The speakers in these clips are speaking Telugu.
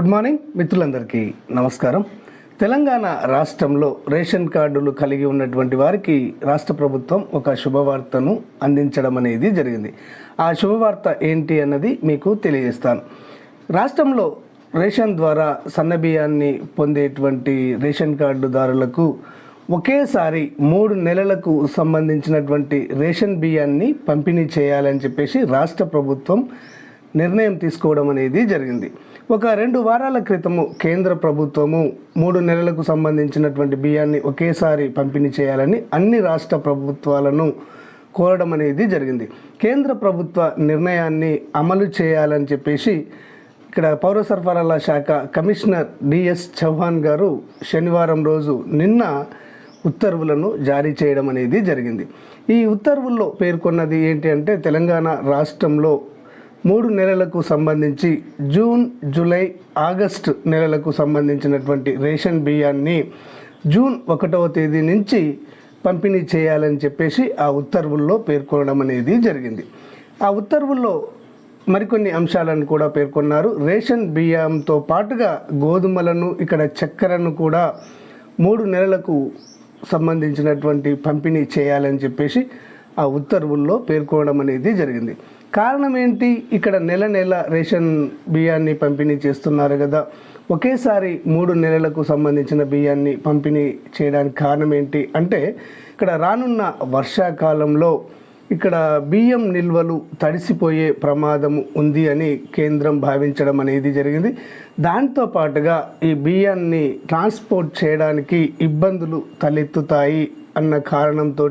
గుడ్ మార్నింగ్ మిత్రులందరికీ నమస్కారం. తెలంగాణ రాష్ట్రంలో రేషన్ కార్డులు కలిగి ఉన్నటువంటి వారికి రాష్ట్ర ప్రభుత్వం ఒక శుభవార్తను అందించడం అనేది జరిగింది. ఆ శుభవార్త ఏంటి అన్నది మీకు తెలియజేస్తాను. రాష్ట్రంలో రేషన్ ద్వారా సన్నబియ్యాన్ని పొందేటువంటి రేషన్ కార్డుదారులకు ఒకేసారి మూడు నెలలకు సంబంధించినటువంటి రేషన్ బియ్యాన్ని పంపిణీ చేయాలని చెప్పేసి రాష్ట్ర ప్రభుత్వం నిర్ణయం తీసుకోవడం అనేది జరిగింది. ఒక రెండు వారాల క్రితము కేంద్ర ప్రభుత్వము మూడు నెలలకు సంబంధించినటువంటి బియ్యాన్ని ఒకేసారి పంపిణీ చేయాలని అన్ని రాష్ట్ర ప్రభుత్వాలను కోరడం అనేది జరిగింది. కేంద్ర ప్రభుత్వ నిర్ణయాన్ని అమలు చేయాలని చెప్పేసి ఇక్కడ పౌర సరఫరాల శాఖ కమిషనర్ డిఎస్ చౌహాన్ గారు శనివారం రోజు నిన్న ఉత్తర్వులను జారీ చేయడం అనేది జరిగింది. ఈ ఉత్తర్వుల్లో పేర్కొన్నది ఏంటి అంటే తెలంగాణ రాష్ట్రంలో మూడు నెలలకు సంబంధించి జూన్ జూలై ఆగస్టు నెలలకు సంబంధించినటువంటి రేషన్ బియ్యాన్ని జూన్ ఒకటవ తేదీ నుంచి పంపిణీ చేయాలని చెప్పేసి ఆ ఉత్తర్వుల్లో పేర్కొనడం అనేది జరిగింది. ఆ ఉత్తర్వుల్లో మరికొన్ని అంశాలను కూడా పేర్కొన్నారు. రేషన్ బియ్యంతో పాటుగా గోధుమలను ఇక్కడ చక్కెరను కూడా మూడు నెలలకు సంబంధించినటువంటి పంపిణీ చేయాలని చెప్పేసి ఆ ఉత్తర్వుల్లో పేర్కొనడం అనేది జరిగింది. కారణం ఏంటి ఇక్కడ నెల నెల రేషన్ బియ్యాన్ని పంపిణీ చేస్తున్నారు కదా. ఒకేసారి మూడు నెలలకు సంబంధించిన బియ్యాన్ని పంపిణీ చేయడానికి కారణం ఏంటి అంటే ఇక్కడ రానున్న వర్షాకాలంలో ఇక్కడ బియ్యం నిల్వలు తడిసిపోయే ప్రమాదం ఉంది అని కేంద్రం భావించడం అనేది జరిగింది. దాంతో పాటుగా ఈ బియ్యాన్ని ట్రాన్స్పోర్ట్ చేయడానికి ఇబ్బందులు తలెత్తుతాయి అన్న కారణంతో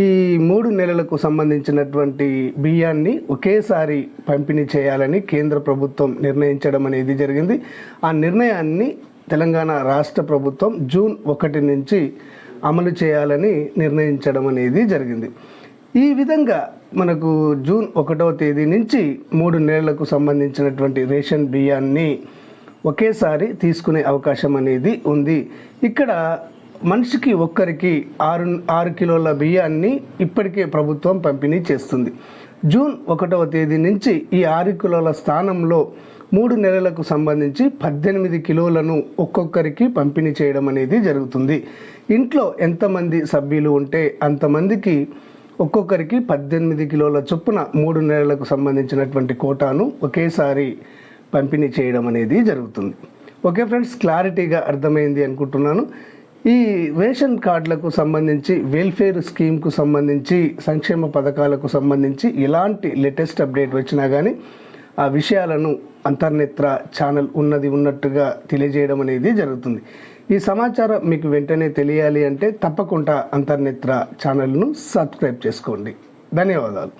ఈ మూడు నెలలకు సంబంధించినటువంటి బియ్యాన్ని ఒకేసారి పంపిణీ చేయాలని కేంద్ర ప్రభుత్వం నిర్ణయించడం అనేది జరిగింది. ఆ నిర్ణయాన్ని తెలంగాణ రాష్ట్ర ప్రభుత్వం జూన్ ఒకటి నుంచి అమలు చేయాలని నిర్ణయించడం అనేది జరిగింది. ఈ విధంగా మనకు జూన్ ఒకటవ తేదీ నుంచి మూడు నెలలకు సంబంధించినటువంటి రేషన్ బియ్యాన్ని ఒకేసారి తీసుకునే అవకాశం అనేది ఉంది. ఇక్కడ మనిషికి ఒక్కరికి ఆరు ఆరు కిలోల బియ్యాన్ని ఇప్పటికే ప్రభుత్వం పంపిణీ చేస్తుంది. జూన్ ఒకటవ తేదీ నుంచి ఈ ఆరు కిలోల స్థానంలో మూడు నెలలకు సంబంధించి పద్దెనిమిది కిలోలను ఒక్కొక్కరికి పంపిణీ చేయడం అనేది జరుగుతుంది. ఇంట్లో ఎంతమంది సభ్యులు ఉంటే అంతమందికి ఒక్కొక్కరికి పద్దెనిమిది కిలోల చొప్పున మూడు నెలలకు సంబంధించినటువంటి కోటాను ఒకేసారి పంపిణీ చేయడం అనేది జరుగుతుంది. ఓకే ఫ్రెండ్స్ క్లారిటీగా అర్థమైంది అనుకుంటున్నాను. ఈ రేషన్ కార్డులకు సంబంధించి వెల్ఫేర్ స్కీమ్కు సంబంధించి సంక్షేమ పథకాలకు సంబంధించి ఎలాంటి లేటెస్ట్ అప్డేట్ వచ్చినా కానీ ఆ విషయాలను అంతర్నేత్ర ఛానల్ ఉన్నది ఉన్నట్టుగా తెలియజేయడం అనేది జరుగుతుంది. ఈ సమాచారం మీకు వెంటనే తెలియాలి అంటే తప్పకుండా అంతర్నేత్ర ఛానల్ను సబ్స్క్రైబ్ చేసుకోండి. ధన్యవాదాలు.